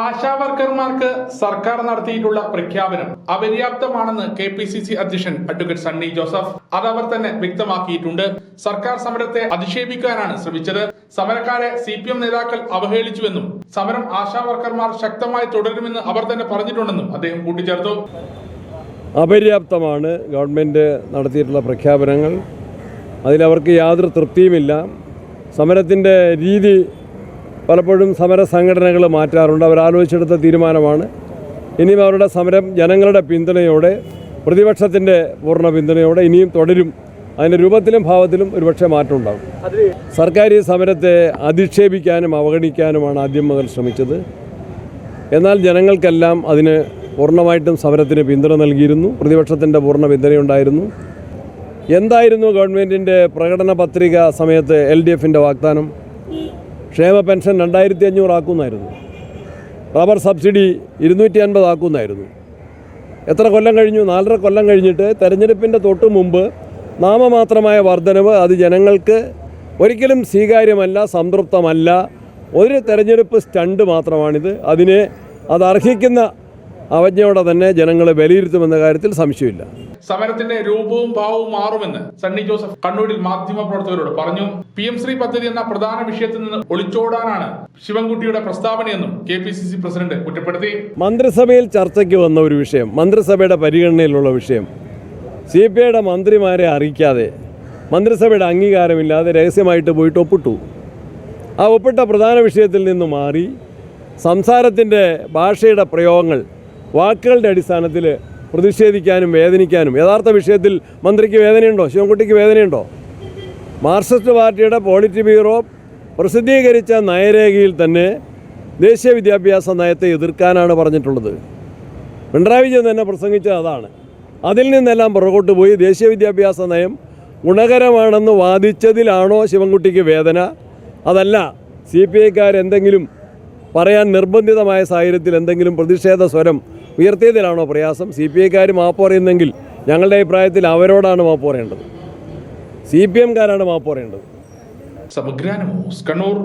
ആശാ വർക്കർമാർക്ക് സർക്കാർ നടത്തിയിട്ടുള്ള പ്രഖ്യാപനം അപര്യാപ്തമാണെന്ന് കെ പി സി സി അധ്യക്ഷൻ അഡ്വക്കേറ്റ് സണ്ണി ജോസഫ് അത് അവർ തന്നെ വ്യക്തമാക്കിയിട്ടുണ്ട്. സർക്കാർ സമരത്തെ അധിക്ഷേപിക്കാനാണ് ശ്രമിച്ചത്. സമരക്കാരെ സി പി എം നേതാക്കൾ അവഹേളിച്ചുവെന്നും സമരം ആശാ വർക്കർമാർ ശക്തമായി തുടരുമെന്ന് അവർ തന്നെ പറഞ്ഞിട്ടുണ്ടെന്നും അദ്ദേഹം കൂട്ടിച്ചേർത്തു. അപര്യാപ്തമാണ് ഗവൺമെന്റ് നടത്തിയിട്ടുള്ള പ്രഖ്യാപനങ്ങൾ. അതിലവർക്ക് യാതൊരു തൃപ്തിയുമില്ല. സമരത്തിന്റെ രീതി പലപ്പോഴും സമര സംഘടനകൾ മാറ്റാറുണ്ട്. അവർ ആലോചിച്ചെടുത്ത തീരുമാനമാണ്. ഇനിയും അവരുടെ സമരം ജനങ്ങളുടെ പിന്തുണയോടെ പ്രതിപക്ഷത്തിന്റെ പൂർണ പിന്തുണയോടെ ഇനിയും തുടരും. അതിന്റെ രൂപത്തിലും ഭാവത്തിലും ഒരുപക്ഷെ മാറ്റം ഉണ്ടാകും. സർക്കാർ ഈ സമരത്തെ അധിക്ഷേപിക്കാനും അവഗണിക്കാനുമാണ് ആദ്യം മുതൽ ശ്രമിച്ചത്. എന്നാൽ ജനങ്ങൾക്കെല്ലാം അതിന് പൂർണമായിട്ടും സമരത്തിന് പിന്തുണ നൽകിയിരുന്നു. പ്രതിപക്ഷത്തിന്റെ പൂർണ പിന്തുണയുണ്ടായിരുന്നു. എന്തായിരുന്നു ഗവൺമെന്റിന്റെ പ്രകടന പത്രിക സമയത്ത് എൽ ഡി എഫിന്റെ വാഗ്ദാനം? ക്ഷേമ പെൻഷൻ രണ്ടായിരത്തി അഞ്ഞൂറാക്കുന്നായിരുന്നു റബ്ബർ സബ്സിഡി ഇരുന്നൂറ്റി അൻപത് ആക്കുന്നായിരുന്നു. എത്ര കൊല്ലം കഴിഞ്ഞു? നാലര കൊല്ലം കഴിഞ്ഞിട്ട് തെരഞ്ഞെടുപ്പിന്റെ തൊട്ട് മുമ്പ് നാമമാത്രമായ വർധനവ് അത് ജനങ്ങൾക്ക് ഒരിക്കലും സ്വീകാര്യമല്ല സംതൃപ്തമല്ല. ഒരു തെരഞ്ഞെടുപ്പ് സ്റ്റണ്ട് മാത്രമാണിത്. അതിനെ അത് അർഹിക്കുന്ന അവജ്ഞയോടെ തന്നെ ജനങ്ങളെ വിലയിരുത്തുമെന്ന കാര്യത്തിൽ സംശയമില്ല. സമരത്തിന്റെ രൂപവും ഭാവവും മാറുമെന്ന് സണ്ണി ജോസഫ് കണ്ണൂരിൽ മാധ്യമ പ്രവർത്തകരോട് പറഞ്ഞു. പി എം ശ്രീ പദ്ധതി എന്ന പ്രധാന വിഷയത്തിൽ നിന്ന് ഒളിച്ചോടാനാണ് ശിവൻകുട്ടിയുടെ പ്രസ്താവനയെന്നും K P C C president കുറ്റപ്പെടുത്തി. മന്ത്രിസഭയിൽ ചർച്ചയ്ക്ക് വന്ന ഒരു വിഷയം മന്ത്രിസഭയുടെ പരിഗണനയിലുള്ള വിഷയം. സി പി ഐയുടെ മന്ത്രിമാരെ അറിയിക്കാതെ മന്ത്രിസഭയുടെ അംഗീകാരമില്ലാതെ രഹസ്യമായിട്ട് പോയിട്ട് ഒപ്പിട്ടു. ആ ഒപ്പിട്ട പ്രധാന വിഷയത്തിൽ നിന്ന് മാറി സംസാരത്തിന്റെ ഭാഷയുടെ പ്രയോഗങ്ങൾ വാക്കുകളുടെ അടിസ്ഥാനത്തിൽ പ്രതിഷേധിക്കാനും വേദനിക്കാനും. യഥാർത്ഥ വിഷയത്തിൽ മന്ത്രിക്ക് വേദനയുണ്ടോ? ശിവൻകുട്ടിക്ക് വേദനയുണ്ടോ? മാർക്സിസ്റ്റ് പാർട്ടിയുടെ പോളിറ്റ് ബ്യൂറോ പ്രസിദ്ധീകരിച്ച നയരേഖയിൽ തന്നെ ദേശീയ വിദ്യാഭ്യാസ നയത്തെ എതിർക്കാനാണ് പറഞ്ഞിട്ടുള്ളത്. പിണറായി വിജയൻ തന്നെ പ്രസംഗിച്ചത് അതാണ്. അതിൽ നിന്നെല്ലാം പുറകോട്ട് പോയി ദേശീയ വിദ്യാഭ്യാസ നയം ഗുണകരമാണെന്ന് വാദിച്ചതിലാണോ ശിവൻകുട്ടിക്ക് വേദന? അതല്ല സി പി ഐക്കാരെന്തെങ്കിലും പറയാൻ നിർബന്ധിതമായ സാഹചര്യത്തിൽ എന്തെങ്കിലും പ്രതിഷേധ സ്വരം ഉയർത്തിയതിലാണോ പ്രയാസം? സി പി ഐക്കാർ മാപ്പ് പറയുന്നെങ്കിൽ ഞങ്ങളുടെ അഭിപ്രായത്തിൽ അവരോടാണ് മാപ്പ് പറയേണ്ടത്. സി പി എംകാരാണ് മാപ്പ് പറയേണ്ടത്. സമഗ്രാനമോസ് കണ്ണൂർ